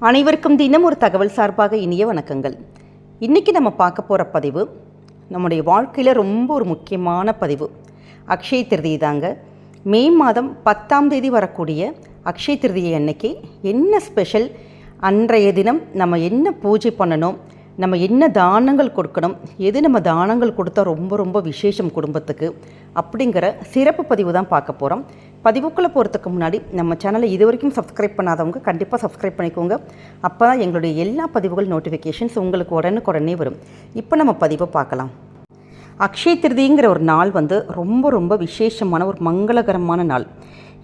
அனைவருக்கும் தினம் ஒரு தகவல் சார்பாக இனிய வணக்கங்கள். இன்றைக்கி நம்ம பார்க்க போகிற பதிவு நம்முடைய வாழ்க்கையில் ரொம்ப ஒரு முக்கியமான பதிவு. அக்ஷய திருதியை தாங்க. மே மாதம் பத்தாம் தேதி வரக்கூடிய அக்ஷய திருதியை அன்னைக்கு என்ன ஸ்பெஷல் அன்றைய தினம் நம்ம என்ன பூஜை பண்ணணும்? நம்ம என்ன தானங்கள் கொடுக்கணும்? எது நம்ம தானங்கள் கொடுத்தா ரொம்ப ரொம்ப விசேஷம் குடும்பத்துக்கு? அப்படிங்கிற சிறப்பு பதிவு தான் பார்க்க போகிறோம் பதிவுக்குள்ளே போகிறதுக்கு முன்னாடி நம்ம சேனலை இது வரைக்கும் சப்ஸ்கிரைப் பண்ணாதவங்க கண்டிப்பாக சப்ஸ்கிரைப் பண்ணிக்கோங்க. அப்போ தான் எங்களுடைய எல்லா பதிவுகள் நோட்டிஃபிகேஷன்ஸ் உங்களுக்கு உடனுக்குடனே வரும். இப்போ நம்ம பதிவை பார்க்கலாம். அக்ஷய திருதிங்கிற ஒரு நாள் வந்து ரொம்ப ரொம்ப விசேஷமான ஒரு மங்களகரமான நாள்.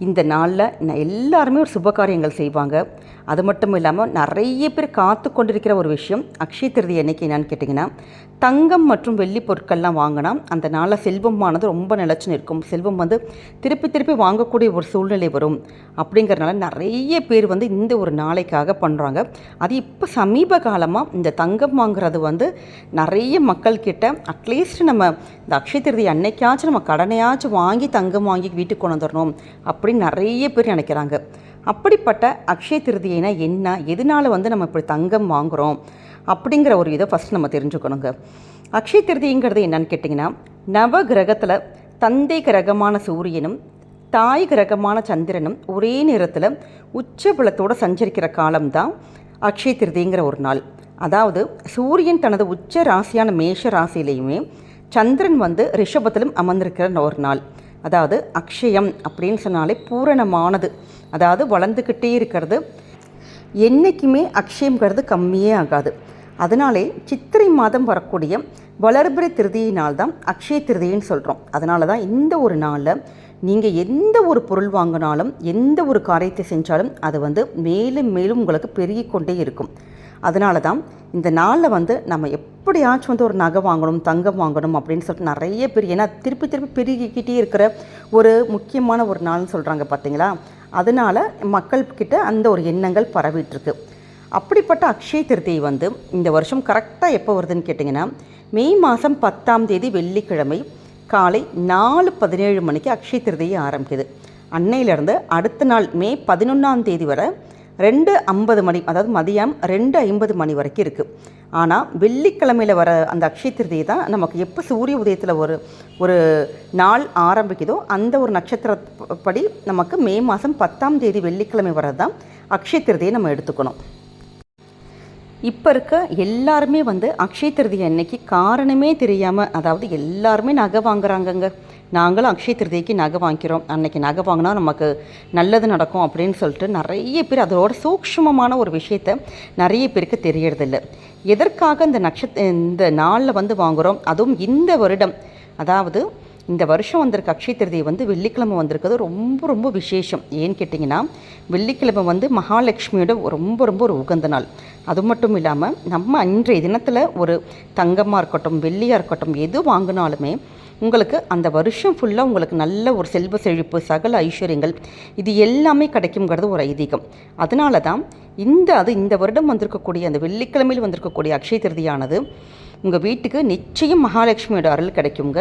இந்த நாளில் எல்லாருமே ஒரு சுப காரியங்கள் செய்வாங்க. அது மட்டும் இல்லாமல் நிறைய பேர் காத்து கொண்டிருக்கிற ஒரு விஷயம் அக்ஷய திருதி என்னைக்கு என்னன்னு கேட்டிங்கன்னா தங்கம் மற்றும் வெள்ளி பொருட்கள்லாம் வாங்கினா அந்த நாளில் செல்வமானது ரொம்ப நிலச்சி நிற்கும். செல்வம் வந்து திருப்பி திருப்பி வாங்கக்கூடிய ஒரு சூழ்நிலை வரும். அப்படிங்கிறனால நிறைய பேர் வந்து இந்த ஒரு நாளைக்காக பண்ணுறாங்க அது இப்போ சமீப காலமாக இந்த தங்கம் வாங்குறது வந்து நிறைய மக்கள் கிட்ட அட்லீஸ்ட் நம்ம இந்த அக்ஷய திருதி அன்னைக்காச்சும் நம்ம கடனையாச்சும் வாங்கி தங்கம் வாங்கி வீட்டுக்கு கொண்டு வந்துடணும் அப்படின்னு நிறைய பேர் நினைக்கிறாங்க. அப்படிப்பட்ட அக்ஷய திருதியைனா என்ன எதனால வந்து நம்ம இப்படி தங்கம் வாங்குகிறோம் அப்படிங்கிற ஒரு இதை ஃபஸ்ட் நம்ம தெரிஞ்சுக்கணுங்க. அக்ஷய திருதிங்கிறது என்னன்னு கேட்டிங்கன்னா நவ கிரகத்தில் தந்தை கிரகமான சூரியனும் தாய் கிரகமான சந்திரனும் ஒரே நேரத்தில் உச்சபலத்தோடு சஞ்சரிக்கிற காலம்தான் அக்ஷய திருதிங்கிற ஒரு நாள். அதாவது சூரியன் தனது உச்ச ராசியான மேஷ ராசியிலையுமே சந்திரன் வந்து ரிஷபத்திலும் அமர்ந்திருக்கிற ஒரு நாள். அதாவது அக்ஷயம் அப்படின்னு சொன்னாலே பூரணமானது. அதாவது வளர்ந்துக்கிட்டே இருக்கிறது. என்றைக்குமே அக்ஷயங்கிறது கம்மியே ஆகாது. அதனாலே சித்திரை மாதம் வரக்கூடிய வளர்பிறை திருதியினால் தான் அக்ஷய திருதின்னு சொல்கிறோம் அதனால தான் இந்த ஒரு நாளில் நீங்கள் எந்த ஒரு பொருள் வாங்கினாலும் எந்த ஒரு காரியத்தை செஞ்சாலும் அது வந்து மேலும் மேலும் உங்களுக்கு பெருகிக்கொண்டே இருக்கும். அதனால தான் இந்த நாளில் வந்து நம்ம எப்படியாச்சும் வந்து ஒரு நகை வாங்கணும் தங்கம் வாங்கணும் அப்படின்னு சொல்லிட்டு நிறைய பேர் ஏன்னா திருப்பி திருப்பி பெருகிக்கிட்டே இருக்கிற ஒரு முக்கியமான ஒரு நாள்னு சொல்கிறாங்க பார்த்தீங்களா அதனால மக்கள்கிட்ட அந்த ஒரு எண்ணங்கள் பரவிட்டுருக்கு அப்படிப்பட்ட அக்ஷய திருதியை வந்து இந்த வருஷம் கரெக்டாக எப்போ வருதுன்னு கேட்டிங்கன்னா மே மாதம் பத்தாம் தேதி வெள்ளிக்கிழமை காலை நாலு பதினேழு மணிக்கு அக்ஷய திருதியை ஆரம்பிக்குது. அன்னையிலேருந்து அடுத்த நாள் மே பதினொன்றாம் தேதி வரை ரெண்டு ஐம்பது மணி அதாவது மதியம் ரெண்டு ஐம்பது மணி வரைக்கும் இருக்குது ஆனால் வெள்ளிக்கிழமையில் வர அந்த அக்ஷய திருதியை தான் நமக்கு எப்போ சூரிய உதயத்தில் ஒரு ஒரு நாள் ஆரம்பிக்குதோ அந்த ஒரு நட்சத்திரப்படி நமக்கு மே மாதம் பத்தாம் தேதி வெள்ளிக்கிழமை வர்றது தான் அக்ஷய திருதியை நம்ம எடுத்துக்கணும். இப்போ இருக்க எல்லாருமே வந்து அக்ஷய திருதியை அன்னைக்கு காரணமே தெரியாமல் அதாவது எல்லாருமே நகை வாங்குறாங்கங்க. நாங்களும் அக்ஷய திருதிக்கு நகை வாங்கிக்கிறோம். அன்னைக்கு நகை வாங்கினா நமக்கு நல்லது நடக்கும் அப்படின்னு சொல்லிட்டு நிறைய பேர் அதோட சூக்ஷ்மமான ஒரு விஷயத்த நிறைய பேருக்கு தெரியறதில்ல. எதற்காக இந்த நட்சத் இந்த நாளில் வந்து வாங்குகிறோம் அதுவும் இந்த வருடம். அதாவது இந்த வருஷம் வந்திருக்க அக்ஷய திருதியை வந்து வெள்ளிக்கிழமை வந்திருக்கிறது ரொம்ப ரொம்ப விசேஷம். ஏன்னு கேட்டிங்கன்னா வெள்ளிக்கிழமை வந்து மகாலட்சுமியோட ரொம்ப ரொம்ப ஒரு உகந்த நாள். அது மட்டும் இல்லாமல் நம்ம அன்றைய தினத்தில் ஒரு தங்கமாக இருக்கட்டும் வெள்ளியாக இருக்கட்டும் எது வாங்கினாலுமே உங்களுக்கு அந்த வருஷம் ஃபுல்லாக உங்களுக்கு நல்ல ஒரு செல்வ செழிப்பு சகல ஐஸ்வர்யங்கள் இது எல்லாமே கிடைக்குங்கிறது ஒரு ஐதீகம். அதனால தான் இந்த அது இந்த வருடம் வந்திருக்கக்கூடிய அந்த வெள்ளிக்கிழமையில் வந்திருக்கக்கூடிய அக்ஷய திருதியானது உங்கள் வீட்டுக்கு நிச்சயம் மகாலட்சுமியோட அருள் கிடைக்குங்க.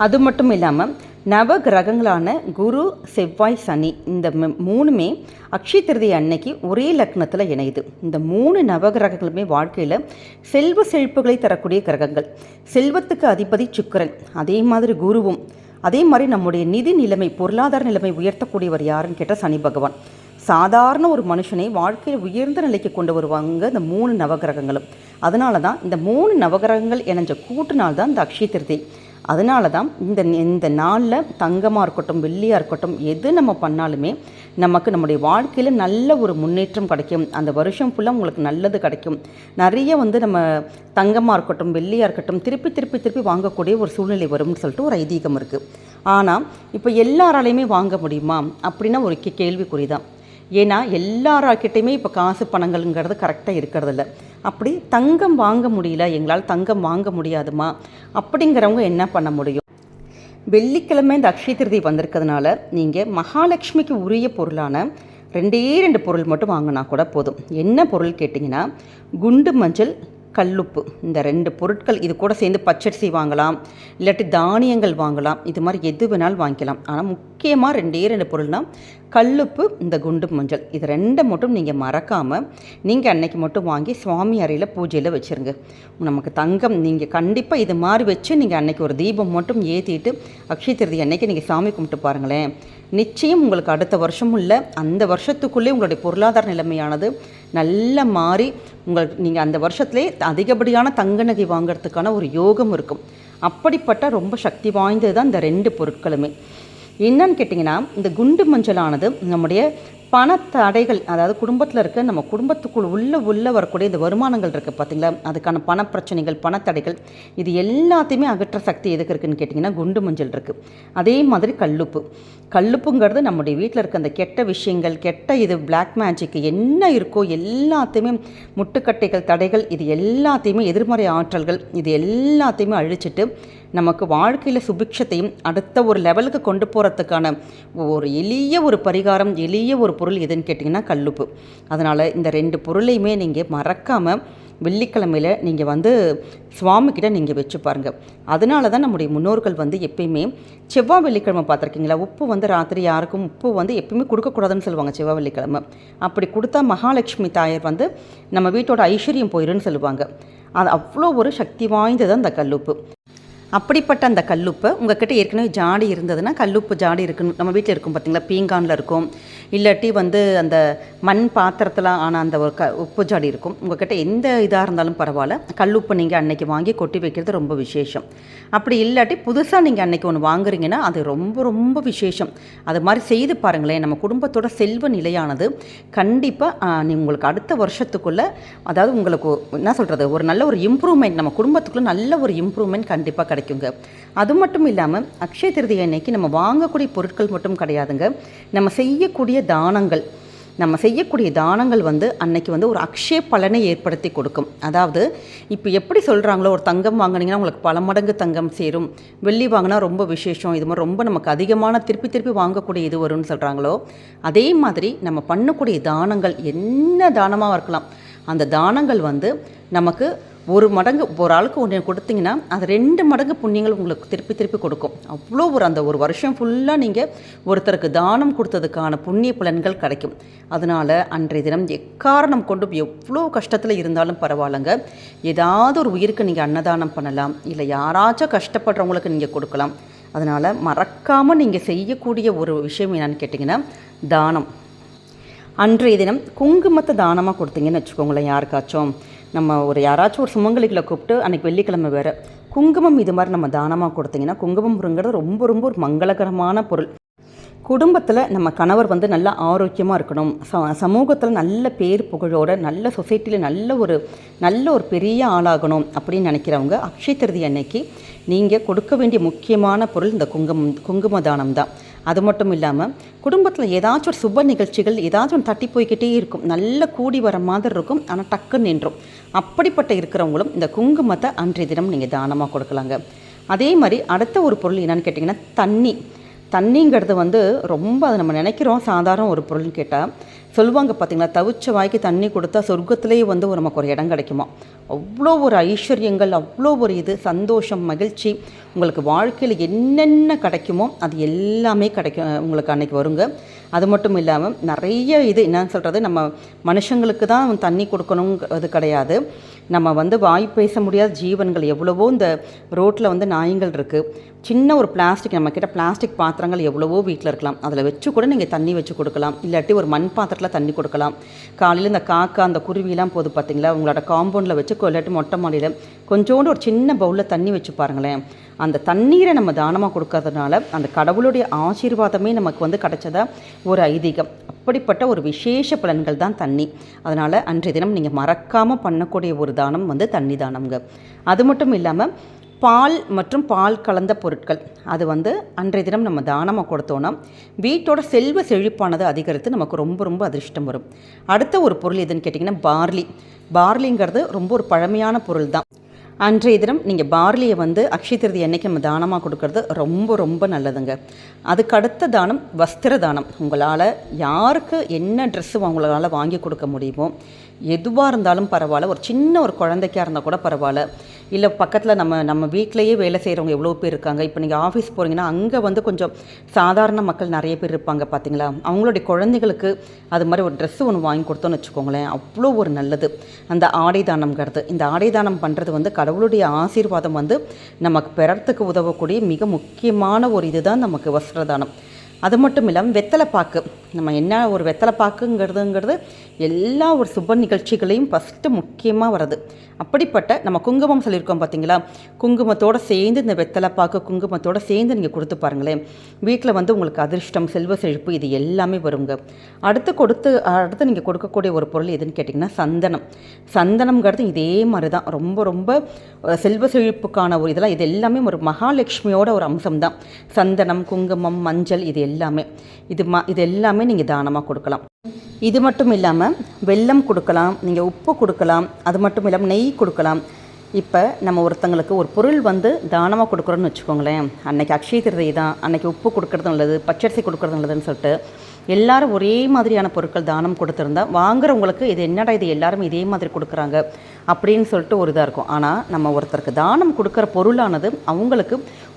அது மட்டும் இல்லாமல் நவ கிரகங்களான குரு செவ்வாய் சனி இந்த ம- மூணுமே அக்ஷய திருதி அன்னைக்கு ஒரே லக்னத்தில் இணையுது. இந்த மூணு நவ கிரகங்களுமே வாழ்க்கையில் செல்வ செழிப்புகளை தரக்கூடிய கிரகங்கள். செல்வத்துக்கு அதிபதி சுக்கிரன். அதே மாதிரி குருவும். அதே மாதிரி நம்முடைய நிதி நிலைமை பொருளாதார நிலைமை உயர்த்தக்கூடியவர் யாருன்னு கேட்டால் சனி பகவான். சாதாரண ஒரு மனுஷனை வாழ்க்கையில் உயர்ந்த நிலைக்கு கொண்டு வருவாங்க இந்த மூணு நவகிரகங்களும் அதனால தான் இந்த மூணு நவகிரகங்கள் இணைஞ்ச கூட்டு நாள் தான் இந்த அக்ஷய திருதி. அதனால தான் இந்த இந்த நாளில் தங்கமாக இருக்கட்டும் வெள்ளியாக இருக்கட்டும் எது நம்ம பண்ணாலுமே நமக்கு நம்முடைய வாழ்க்கையில் நல்ல ஒரு முன்னேற்றம் கிடைக்கும். அந்த வருஷம் ஃபுல்லாக உங்களுக்கு நல்லது கிடைக்கும். நிறைய வந்து நம்ம தங்கமாக இருக்கட்டும் வெள்ளியாக இருக்கட்டும் திருப்பி திருப்பி திருப்பி வாங்கக்கூடிய ஒரு சூழ்நிலை வரும்னு சொல்லிட்டு ஒரு ஐதீகம் இருக்குது ஆனால் இப்போ எல்லாராலையுமே வாங்க முடியுமா? அப்படின்னா ஒரு கேள்விக்குறி தான் ஏன்னா எல்லாராக்கிட்டையுமே இப்போ காசு பணங்கள்ங்கிறது கரெக்டாக இருக்கிறதில்ல. அப்படி தங்கம் வாங்க முடியல எங்களால் தங்கம் வாங்க முடியாதுமா? அப்படிங்கிறவங்க என்ன பண்ண முடியும்? வெள்ளிக்கிழமை இந்த அக்ஷய திருதி வந்திருக்கிறதுனால நீங்கள் மகாலட்சுமிக்கு உரிய பொருளான ரெண்டே ரெண்டு பொருள் மட்டும் வாங்கினா கூட போதும். என்ன பொருள் கேட்டிங்கன்னா குண்டு மஞ்சள் கல்லுப்பு. இந்த ரெண்டு பொருட்கள் இது கூட சேர்ந்து பச்சரிசி வாங்கலாம் இல்லாட்டி தானியங்கள் வாங்கலாம். இது மாதிரி எது வேணாலும் வாங்கிக்கலாம். ஆனால் முக்கியமாக ரெண்டே ரெண்டு பொருள்னால் கல்லுப்பு இந்த குண்டு மஞ்சள். இது ரெண்டை மட்டும் நீங்கள் மறக்காமல் நீங்கள் அன்னைக்கு மட்டும் வாங்கி சுவாமி அறையில் பூஜையில் வச்சுருங்க. நமக்கு தங்கம் நீங்கள் கண்டிப்பாக இது மாதிரி வச்சு நீங்கள் அன்னைக்கு ஒரு தீபம் மட்டும் ஏற்றிட்டு அக்ஷய திருதி அன்னைக்கு நீங்கள் சாமி கும்பிட்டு பாருங்களேன். நிச்சயம் உங்களுக்கு அடுத்த வருஷமும் இல்லை அந்த வருஷத்துக்குள்ளே உங்களுடைய பொருளாதார நிலைமையானது நல்லா மாறி உங்களுக்கு நீங்கள் அந்த வருஷத்துலேயே அதிகப்படியான தங்க நகை வாங்குறதுக்கான ஒரு யோகம் இருக்கும். அப்படிப்பட்ட ரொம்ப சக்தி வாய்ந்தது தான் இந்த ரெண்டு பொருட்களுமே. என்னன்னு கேட்டிங்கன்னா இந்த குண்டு மஞ்சளானது நம்முடைய பணத்தடைகள் அதாவது குடும்பத்தில் இருக்க நம்ம குடும்பத்துக்குள் உள்ள உள்ள வரக்கூடிய இந்த வருமானங்கள் இருக்குது பார்த்திங்களா அதுக்கான பண பிரச்சனைகள் பணத்தடைகள் இது எல்லாத்தையுமே அகற்ற சக்தி எதுக்கு இருக்குதுன்னு கேட்டிங்கன்னா குண்டு மஞ்சள் இருக்குது அதே மாதிரி கல்லுப்பு. கல்லுப்புங்கிறது நம்முடைய வீட்டில் இருக்க அந்த கெட்ட விஷயங்கள் கெட்ட இது பிளாக் மேஜிக் என்ன இருக்கோ எல்லாத்தையுமே முட்டுக்கட்டைகள் தடைகள் இது எல்லாத்தையுமே எதிர்மறை ஆற்றல்கள் இது எல்லாத்தையுமே அழிச்சிட்டு நமக்கு வாழ்க்கையில் சுபிக்ஷத்தையும் அடுத்த ஒரு லெவலுக்கு கொண்டு போகிறதுக்கான ஒரு எளிய ஒரு பரிகாரம் எளிய ஒரு பொருள் எதுன்னு கேட்டிங்கன்னா கல்லுப்பு. அதனால் இந்த ரெண்டு பொருளையுமே நீங்கள் மறக்காமல் வெள்ளிக்கிழமையில் நீங்கள் வந்து சுவாமிக்கிட்ட நீங்கள் வச்சு பாருங்கள் அதனால தான் நம்முடைய முன்னோர்கள் வந்து எப்பயுமே செவ்வாய் வெள்ளிக்கிழமை பார்த்துருக்கீங்களா? உப்பு வந்து ராத்திரி யாருக்கும் உப்பு வந்து எப்பயுமே கொடுக்கக்கூடாதுன்னு சொல்லுவாங்க செவ்வாய் வெள்ளிக்கிழமை. அப்படி கொடுத்தா மகாலட்சுமி தாயர் வந்து நம்ம வீட்டோட ஐஸ்வர்யம் போயிருன்னு சொல்லுவாங்க. அது அவ்வளோ ஒரு சக்தி வாய்ந்தது அந்த கல்லுப்பு. அப்படிப்பட்ட அந்த கல்லுப்பை உங்ககிட்ட ஏற்கனவே ஜாடி இருந்ததுன்னா கல்லுப்பு ஜாடி இருக்கணும் நம்ம வீட்டில் இருக்கும் பார்த்தீங்களா பீங்கானில் இருக்கும். இல்லாட்டி வந்து அந்த மண் பாத்திரத்தில் ஆன அந்த ஒரு க உப்பு ஜாடி இருக்கும். உங்ககிட்ட எந்த இதாக இருந்தாலும் பரவாயில்ல. கல்லுப்பு நீங்கள் அன்னைக்கு வாங்கி கொட்டி வைக்கிறது ரொம்ப விசேஷம். அப்படி இல்லாட்டி புதுசாக நீங்கள் அன்னைக்கு ஒன்று வாங்குறீங்கன்னா அது ரொம்ப ரொம்ப விசேஷம். அது மாதிரி செய்து பாருங்களேன். நம்ம குடும்பத்தோட செல்வ நிலையானது கண்டிப்பாக நீ உங்களுக்கு அடுத்த வருஷத்துக்குள்ளே அதாவது உங்களுக்கு என்ன சொல்கிறது ஒரு நல்ல ஒரு இம்ப்ரூவ்மெண்ட் நம்ம குடும்பத்துக்குள்ளே நல்ல ஒரு இம்ப்ரூவ்மெண்ட் கண்டிப்பாக கிடைக்கும். கிடைக்குங்க. அது மட்டும் இல்லாமல் அக்ஷய திருதி அன்னைக்கு நம்ம வாங்கக்கூடிய பொருட்கள் மட்டும் கிடையாதுங்க. நம்ம செய்யக்கூடிய தானங்கள் நம்ம செய்யக்கூடிய தானங்கள் வந்து அன்னைக்கு வந்து ஒரு அக்ஷய பலனை ஏற்படுத்தி கொடுக்கும். அதாவது இப்போ எப்படி சொல்கிறாங்களோ ஒரு தங்கம் வாங்கினீங்கன்னா உங்களுக்கு பல மடங்கு தங்கம் சேரும். வெள்ளி வாங்கினா ரொம்ப விசேஷம். இது மாதிரி ரொம்ப நமக்கு அதிகமான திருப்பி திருப்பி வாங்கக்கூடிய இது வரும்னு சொல்கிறாங்களோ அதே மாதிரி நம்ம பண்ணக்கூடிய தானங்கள் என்ன தானமாக இருக்கலாம். அந்த தானங்கள் வந்து நமக்கு ஒரு மடங்கு ஒரு ஆளுக்கு ஒன்று கொடுத்தீங்கன்னா அது ரெண்டு மடங்கு புண்ணியங்கள் உங்களுக்கு திருப்பி திருப்பி கொடுக்கும். அவ்வளோ ஒரு அந்த ஒரு வருஷம் ஃபுல்லாக நீங்கள் ஒருத்தருக்கு தானம் கொடுத்ததுக்கான புண்ணிய பலன்கள் கிடைக்கும். அதனால் அன்றைய தினம் எக்காரணம் கொண்டு எவ்வளோ கஷ்டத்தில் இருந்தாலும் பரவாயில்லைங்க. ஏதாவது ஒரு உயிருக்கு நீங்கள் அன்னதானம் பண்ணலாம் இல்லை யாராச்சும் கஷ்டப்படுறவங்களுக்கு நீங்கள் கொடுக்கலாம். அதனால் மறக்காமல் நீங்கள் செய்யக்கூடிய ஒரு விஷயம் என்னன்னு கேட்டிங்கன்னா தானம். அன்றைய தினம் குங்குமத்தை தானமாக கொடுத்தீங்கன்னு வச்சுக்கோங்களேன் யாருக்காச்சும். நம்ம ஒரு யாராச்சும் ஒரு சுமங்கலிகளை கூப்பிட்டு அன்றைக்கி வெள்ளிக்கிழமை வேறு குங்குமம் இது மாதிரி நம்ம தானமாக கொடுத்தீங்கன்னா குங்குமம்ங்கிறது ரொம்ப ரொம்ப ஒரு மங்களகரமான பொருள். குடும்பத்தில் நம்ம கணவர் வந்து நல்லா ஆரோக்கியமாக இருக்கணும். ச சமூகத்தில் நல்ல பேர் புகழோட நல்ல சொசைட்டியில் நல்ல ஒரு நல்ல ஒரு பெரிய ஆளாகணும் அப்படின்னு நினைக்கிறவங்க அக்ஷய திருதி அன்னைக்கு நீங்கள் கொடுக்க வேண்டிய முக்கியமான பொருள் இந்த குங்குமம் குங்கும தானம் தான். அது மட்டும் இல்லாமல் குடும்பத்தில் ஏதாச்சும் ஒரு சுப நிகழ்ச்சிகள் ஏதாச்சும் ஒன்று தட்டி போய்கிட்டே இருக்கும். நல்ல கூடி வர மாதிரி இருக்கும். ஆனால் டக்குன்னு நின்றும் அப்படிப்பட்ட இருக்கிறவங்களும் இந்த குங்குமத்தை அன்றைய தினம் நீங்கள் தானமாக கொடுக்கலாங்க. அதே மாதிரி அடுத்த ஒரு பொருள் என்னன்னு கேட்டிங்கன்னா தண்ணி. தண்ணிங்கிறது வந்து ரொம்ப அதை நம்ம நினைக்கிறோம். சாதாரண ஒரு பொருள்னு கேட்டால் சொல்லுவாங்க பார்த்தீங்களா தவிச்ச வாய்க்கு தண்ணி கொடுத்தா சொர்க்கத்திலேயே வந்து ஒரு நமக்கு ஒரு இடம் கிடைக்குமா? அவ்வளோ ஒரு ஐஸ்வர்யங்கள் அவ்வளோ ஒரு இது சந்தோஷம் மகிழ்ச்சி. உங்களுக்கு வாழ்க்கையில் என்னென்ன கிடைக்குமோ அது எல்லாமே கிடைக்கும் உங்களுக்கு அன்றைக்கி வருங்க. அது மட்டும் இல்லாமல் நிறைய இது என்னன்னு சொல்கிறது நம்ம மனுஷங்களுக்கு தான் தண்ணி கொடுக்கணுங்கிறது கிடையாது. நம்ம வந்து வாய் பேச முடியாத ஜீவன்கள் எவ்வளவோ இந்த ரோட்டில் வந்து நாயங்கள் இருக்குது சின்ன ஒரு பிளாஸ்டிக் நம்மக்கிட்ட பிளாஸ்டிக் பாத்திரங்கள் எவ்வளவோ வீட்டில் இருக்கலாம். அதில் வச்சு கூட நீங்கள் தண்ணி வச்சு கொடுக்கலாம். இல்லாட்டி ஒரு மண் பாத்திரத்தில் தண்ணி கொடுக்கலாம். காலையில் இந்த காக்கா அந்த குருவிலாம் போது பார்த்தீங்களா உங்களோட காம்பவுண்டில் வச்சு இல்லாட்டி மொட்டை மாடியில் கொஞ்சோண்டு ஒரு சின்ன பவுலில் தண்ணி வச்சு பாருங்களேன். அந்த தண்ணீரை நம்ம தானமாக கொடுக்கறதுனால அந்த கடவுளுடைய ஆசீர்வாதமே நமக்கு வந்து கிடைச்சதா? ஒரு ஐதீகம். அப்படிப்பட்ட ஒரு விசேஷ பலன்கள் தான் தண்ணி. அதனால் அன்றைய தினம் நீங்கள் மறக்காமல் பண்ணக்கூடிய ஒரு தானம் வந்து தண்ணி தானம்ங்க. அது மட்டும் இல்லாமல் பால் மற்றும் பால் கலந்த பொருட்கள். அது வந்து அன்றைய தினம் நம்ம தானமாக கொடுத்தோன்னா வீட்டோட செல்வ செழிப்பானது அதிகரித்து நமக்கு ரொம்ப ரொம்ப அதிர்ஷ்டம் வரும். அடுத்த ஒரு பொருள் எதுன்னு கேட்டிங்கன்னா பார்லி. பார்லிங்கிறது ரொம்ப ஒரு பழமையான பொருள் தான் அன்றைய தினம் நீங்கள் பார்லியை வந்து அக்ஷய திருதி அன்னைக்கு நம்ம தானமாக கொடுக்கறது? ரொம்ப ரொம்ப நல்லதுங்க. அதுக்கு அடுத்த தானம் வஸ்திர தானம். உங்களால் யாருக்கு என்ன ட்ரெஸ்ஸு உங்களால் வாங்கி கொடுக்க முடியுமோ எதுவாக இருந்தாலும் பரவாயில்ல. ஒரு சின்ன ஒரு குழந்தைக்காக இருந்தால் கூட பரவாயில்ல. இல்லை பக்கத்தில் நம்ம நம்ம வீட்டிலேயே வேலை செய்கிறவங்க எவ்வளோ பேர் இருக்காங்க? இப்போ நீங்கள் ஆஃபீஸ் போகிறீங்கன்னா அங்கே வந்து கொஞ்சம் சாதாரண மக்கள் நிறைய பேர் இருப்பாங்க பார்த்தீங்களா அவங்களுடைய குழந்தைகளுக்கு அது மாதிரி ஒரு ட்ரெஸ்ஸு ஒன்று வாங்கி கொடுத்தோன்னு வச்சுக்கோங்களேன் அவ்வளோ ஒரு நல்லது. அந்த ஆடை தானம்ங்கிறது. இந்த ஆடை தானம் பண்ணுறது வந்து கடவுளுடைய ஆசீர்வாதம் வந்து நமக்கு பெறத்துக்கு உதவக்கூடிய மிக முக்கியமான ஒரு இதுதான் நமக்கு வஸ்திரதானம் அது மட்டும் இல்லாமல் வெத்தலை பாக்கு. நம்ம என்ன ஒரு வெத்தலை பாக்குங்கிறதுங்கிறது எல்லா ஒரு சுப நிகழ்ச்சிகளையும் ஃபஸ்ட்டு முக்கியமாக வருது அப்படிப்பட்ட நம்ம குங்குமம் சொல்லியிருக்கோம் பார்த்தீங்களா குங்குமத்தோடு சேர்ந்து இந்த வெத்தலை பாக்கு குங்குமத்தோடு சேர்ந்து நீங்கள் கொடுத்து பாருங்களேன். வீட்டில் வந்து உங்களுக்கு அதிர்ஷ்டம் செல்வ செழிப்பு இது எல்லாமே வருங்க. அடுத்து கொடுத்து அடுத்து நீங்கள் கொடுக்கக்கூடிய ஒரு பொருள் எதுன்னு கேட்டிங்கன்னா சந்தனம். சந்தனம்ங்கிறது இதே மாதிரி தான் ரொம்ப ரொம்ப செல்வ செழிப்புக்கான ஒரு இதெல்லாம் இது எல்லாமே ஒரு மகாலட்சுமியோட ஒரு அம்சம் தான் சந்தனம் குங்குமம் மஞ்சள் இது எல்லாமே. இது மா இது எல்லாமே நீங்கள் தானமாக கொடுக்கலாம். இது மட்டும் இல்லாமல் வெல்லம் கொடுக்கலாம் நீங்கள் உப்பு கொடுக்கலாம் அது மட்டும் இல்லாமல் நெய் கொடுக்கலாம். இப்போ நம்ம ஒருத்தங்களுக்கு ஒரு பொருள் வந்து தானமாக கொடுக்குறோன்னு வச்சுக்கோங்களேன். அன்னைக்கு அக்ஷய திருதை தான் அன்னைக்கு உப்பு கொடுக்கறது நல்லது பச்சரிசி கொடுக்கறது நல்லதுன்னு சொல்லிட்டு எல்லாரும் ஒரே மாதிரியான பொருட்கள் தானம் கொடுத்துருந்தா வாங்குறவங்களுக்கு இது என்னடா இது எல்லாரும் இதே மாதிரி கொடுக்குறாங்க அப்படின்னு சொல்லிட்டு ஒரு இதாக இருக்கும். ஆனால் நம்ம ஒருத்தருக்கு தானம் கொடுக்குற பொருளானது அவங்களுக்கு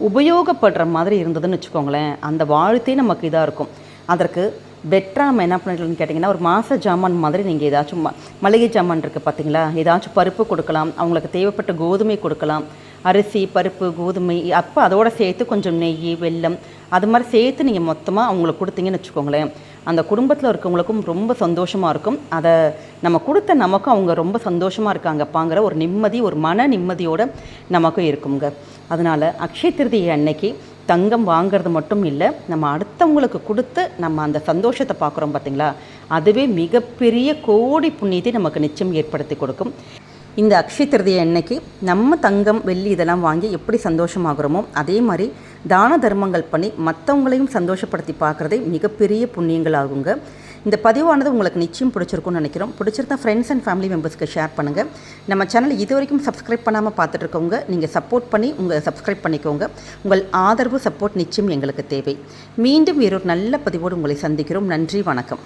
உபயோகப்படுற மாதிரி இருந்ததுன்னு வச்சுக்கோங்களேன். அந்த வாழ்த்தே நமக்கு இதாக இருக்கும். அதற்கு பெட்டராக நம்ம என்ன பண்ணிக்கலாம்னு கேட்டிங்கன்னா ஒரு மாத ஜாமான் மாதிரி நீங்கள் ஏதாச்சும் ம- மளிகை ஜாமான் இருக்குது பார்த்தீங்களா ஏதாச்சும் பருப்பு கொடுக்கலாம் அவங்களுக்கு தேவைப்பட்ட கோதுமை கொடுக்கலாம். அரிசி பருப்பு கோதுமை அப்போ அதோட சேர்த்து கொஞ்சம் நெய் வெல்லம் அது மாதிரி சேர்த்து நீங்கள் மொத்தமாக அவங்களுக்கு கொடுத்தீங்கன்னு வச்சுக்கோங்களேன். அந்த குடும்பத்தில் இருக்கவங்களுக்கும் ரொம்ப சந்தோஷமாக இருக்கும். அதை நம்ம கொடுத்த நமக்கும் அவங்க ரொம்ப சந்தோஷமாக இருக்காங்கப்பாங்கிற ஒரு நிம்மதி ஒரு மன நிம்மதியோடு நமக்கும் இருக்குங்க. அதனால் அக்ஷய திருதி அன்னைக்கு தங்கம் வாங்குறது மட்டும் இல்லை நம்ம அடுத்தவங்களுக்கு கொடுத்து நம்ம அந்த சந்தோஷத்தை பார்க்குறோம் பார்த்தீங்களா அதுவே மிகப்பெரிய கோடி புண்ணியத்தை நமக்கு நிச்சயம் ஏற்படுத்தி கொடுக்கும். இந்த அக்ஷய திருதியை அன்னைக்கு நம்ம தங்கம் வெள்ளி இதெல்லாம் வாங்கி எப்படி சந்தோஷமாகிறோமோ அதே மாதிரி தான தர்மங்கள் பண்ணி மற்றவங்களையும் சந்தோஷப்படுத்தி பார்க்குறதே மிகப்பெரிய புண்ணியங்கள் ஆகுங்க. இந்த பதிவானது உங்களுக்கு நிச்சயம் பிடிச்சிருக்கும்னு நினைக்கிறோம். பிடிச்சிருந்தா ஃப்ரெண்ட்ஸ் அண்ட் ஃபேமிலி மெம்பர்ஸ்க்கு ஷேர் பண்ணுங்கள் நம்ம சேனல் இது வரைக்கும் சப்ஸ்கிரைப் பண்ணாமல் பார்த்துட்டு இருக்கவங்க நீங்கள் சப்போர்ட் பண்ணி உங்கள் சப்ஸ்கிரைப் பண்ணிக்கோங்க. உங்கள் ஆதரவு சப்போர்ட் நிச்சயம் எங்களுக்கு தேவை. மீண்டும் வேறொரு நல்ல பதிவோடு உங்களை சந்திக்கிறோம். நன்றி வணக்கம்.